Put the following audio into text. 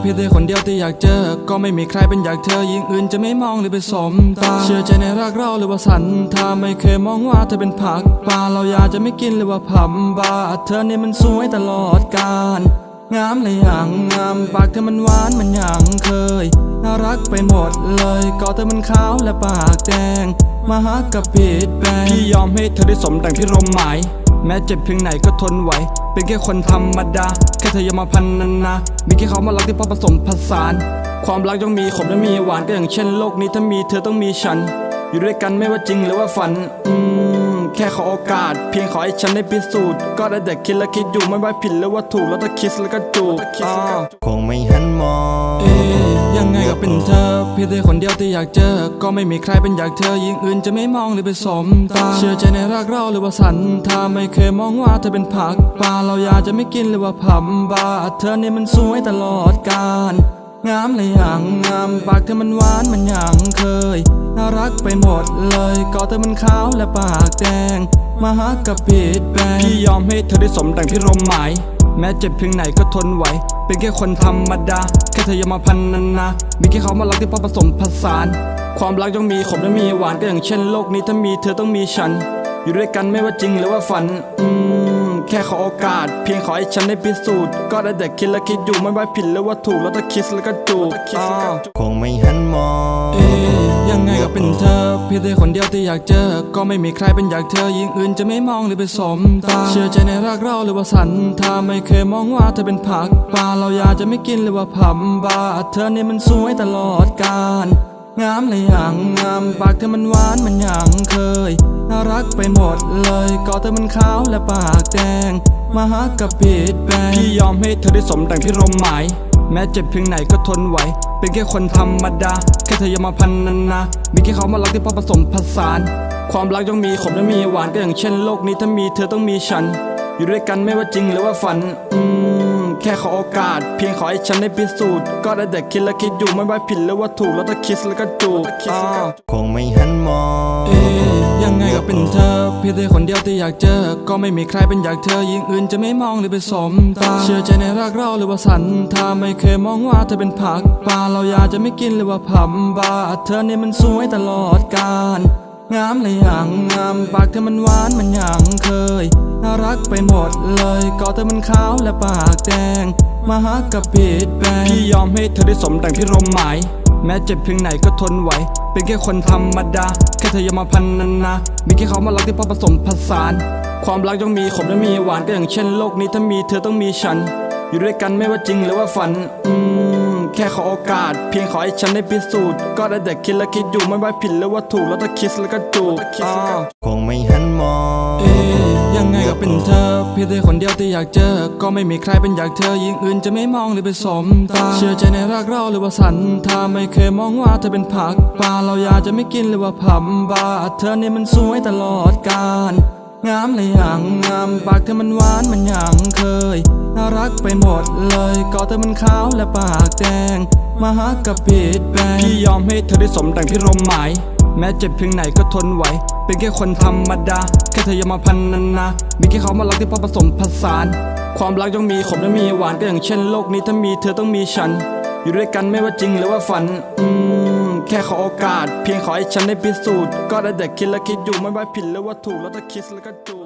เพียงแต่คนเดียวที่อยากเจอ ก็ไม่มีใครเป็นอยากเธอยิ่งอื่นจะไม่มองหรือไปสมตา เชื่อใจในรักเราหรือว่าสันถ้าไม่เคยมองว่าเธอเป็นผักปลาเราอยากจะไม่กินหรือว่าผับบาเธอเนี่ยมันสวยตลอดกาลงามเลยอย่างงามปากเธอมันหวานมันอย่างเคย น่ารักไปหมดเลยก็เธอมันขาวและปากแดง มาฮักกับผิดแปลงพี่ยอมให้เธอได้สมดังที่รมหมาย แม้เจ็บเพียงไหนก็ทนไหว เป็นแค่คนธรรมดา แค่เธออย่ามาพันนันนามีแค่เขามารักที่พอผสมผสาน ความรักยังมีขมและมีหวานก็อย่างเช่นโลกนี้ถ้ามีเธอต้องมีฉัน อยู่ด้วยกันไม่ว่าจริงหรือว่าฝันอืม แค่ขอโอกาส เพียงขอให้ฉันได้พิสูจน์ ก็ได้แต่คิดและคิดอยู่ไม่ว่าผิดหรือว่าถูกแล้วถ้าคิดแล้วก็จูบอ้าวคงไม่หันมองเอ๊ยยังไงก็เป็นเธอ เพียงแต่คนเดียวที่อยากเจอ ก็ไม่มีใครเป็นอยากเธอยิ่งอื่นจะไม่มองหรือไปสมตา เชื่อใจในรักเราหรือว่าสันถ้าไม่เคยมองว่าเธอเป็นผักปลาเราอยากจะไม่กินหรือว่าผับบาเธอเนี่ยมันสวยตลอดกาลงามเลยอย่างงามปากเธอมันหวานมันอย่างเคย น่ารักไปหมดเลยก็เธอมันขาวและปากแดง มาฮักกับผิดแปลงพี่ยอมให้เธอได้สมดังที่รมหมาย แม้เจ็บเพียงไหนก็ทนไหว เป็นแค่คนธรรมดา แค่เธออย่ามาพันนันนา มีแค่เขามารักที่พอผสมผสาน ความรักยังมีขมและมีหวานก็อย่างเช่นโลกนี้ถ้ามีเธอต้องมีฉัน อยู่ด้วยกันไม่ว่าจริงหรือว่าฝัน อืมแค่ขอโอกาส เพียงขอให้ฉันได้พิสูจน์ ก็ได้แต่คิดและคิดอยู่ไม่ว่าผิดหรือว่าถูกแล้วถ้าคิดแล้วก็จูบอ้าวคงไม่หันมองเอ๊ ยังไงก็เป็นเธอเพียงแต่คนเดียวที่อยากเจอ ก็ไม่มีใครเป็นอยากเธอยิ่งอื่นจะไม่มองหรือไปสมตาเชื่อใจในรักเราหรือว่าสันถ้าไม่เคยมองว่าเธอเป็นผักปลาเราอยากจะไม่กินหรือว่าผับบาเธอเนี่ยมันสวยตลอดกาลงามเลยอย่างงามปากเธอมันหวานมันอย่างเคยน่ารักไปหมดเลยก็เธอมันขาวและปากแดงมาฮักกับผิดแปลงพี่ยอมให้เธอได้สมดังที่รมหมาย แม้เจ็บเพียงไหนก็ทนไหว เป็นแค่คนธรรมดา แค่เธออย่ามาพันนันนามีแค่เขามารักที่พอผสมผสาน ความรักยังมีขมและมีหวานก็อย่างเช่นโลกนี้ถ้ามีเธอต้องมีฉัน อยู่ด้วยกันไม่ว่าจริงหรือว่าฝันอืม แค่ขอโอกาส เพียงขอให้ฉันได้พิสูจน์ ก็ได้แต่คิดและคิดอยู่ไม่ว่าผิดหรือว่าถูกแล้วถ้าคิดแล้วก็จูบอ้าวคงไม่หันมองเอ๊ยยังไงก็เป็นเธอ เพียงแต่คนเดียวที่อยากเจอ ก็ไม่มีใครเป็นอยากเธอยิ่งอื่นจะไม่มองหรือไปสมตา เชื่อใจในรักเราหรือว่าสันถ้าไม่เคยมองว่าเธอเป็นผักปลาเราอยากจะไม่กินหรือว่าผับบาเธอเนี่ยมันสวยตลอดกาล งามเลยอย่างงามปากเธอมันหวานมันอย่างเคย น่ารักไปหมดเลยก็เธอมันขาวและปากแดง มาฮักกับผิดแปลงพี่ยอมให้เธอได้สมดังที่รมหมาย แม้เจ็บเพียงไหนก็ทนไหว เป็นแค่คนธรรมดา แค่เธออย่ามาพันนันนามีแค่เขามารักที่พอผสมผสาน ความรักยังมีขมและมีหวานก็อย่างเช่นโลกนี้ถ้ามีเธอต้องมีฉัน อยู่ด้วยกันไม่ว่าจริงหรือว่าฝันอืม แค่ขอโอกาส เพียงขอให้ฉันได้พิสูจน์ ก็ได้แต่คิดและคิดอยู่ไม่ว่าผิดหรือว่าถูกแล้วถ้าคิดแล้วก็จูบอ้าวคงไม่หันมองเอ๊ยยังไงก็เป็นเธอ เพียงแต่คนเดียวที่อยากเจอ ก็ไม่มีใครเป็นอยากเธอยิ่งอื่นจะไม่มองหรือไปสมตา เชื่อใจในรักเราหรือว่าสันถ้าไม่เคยมองว่าเธอเป็นผักปลาเราอยากจะไม่กินหรือว่าผับบาเธอเนี่ยมันสวยตลอดกาล งามเลยอย่างงามปากเธอมันหวานมันอย่างเคย น่ารักไปหมดเลยก็เธอมันขาวและปากแดง มาฮักกับผิดแปลงพี่ยอมให้เธอได้สมดังที่รมหมาย แม้เจ็บเพียงไหนก็ทนไหว เป็นแค่คนธรรมดา แค่เธออย่ามาพันนันนา มีแค่เขามารักที่พอผสมผสาน ความรักยังมีขมและมีหวานก็อย่างเช่นโลกนี้ถ้ามีเธอต้องมีฉัน อยู่ด้วยกันไม่ว่าจริงหรือว่าฝันอืม แค่ขอโอกาส เพียงขอให้ฉันได้พิสูจน์ ก็ได้แต่คิดและคิดอยู่ไม่ว่าผิดหรือว่าถูกแล้วถ้าคิดแล้วก็จู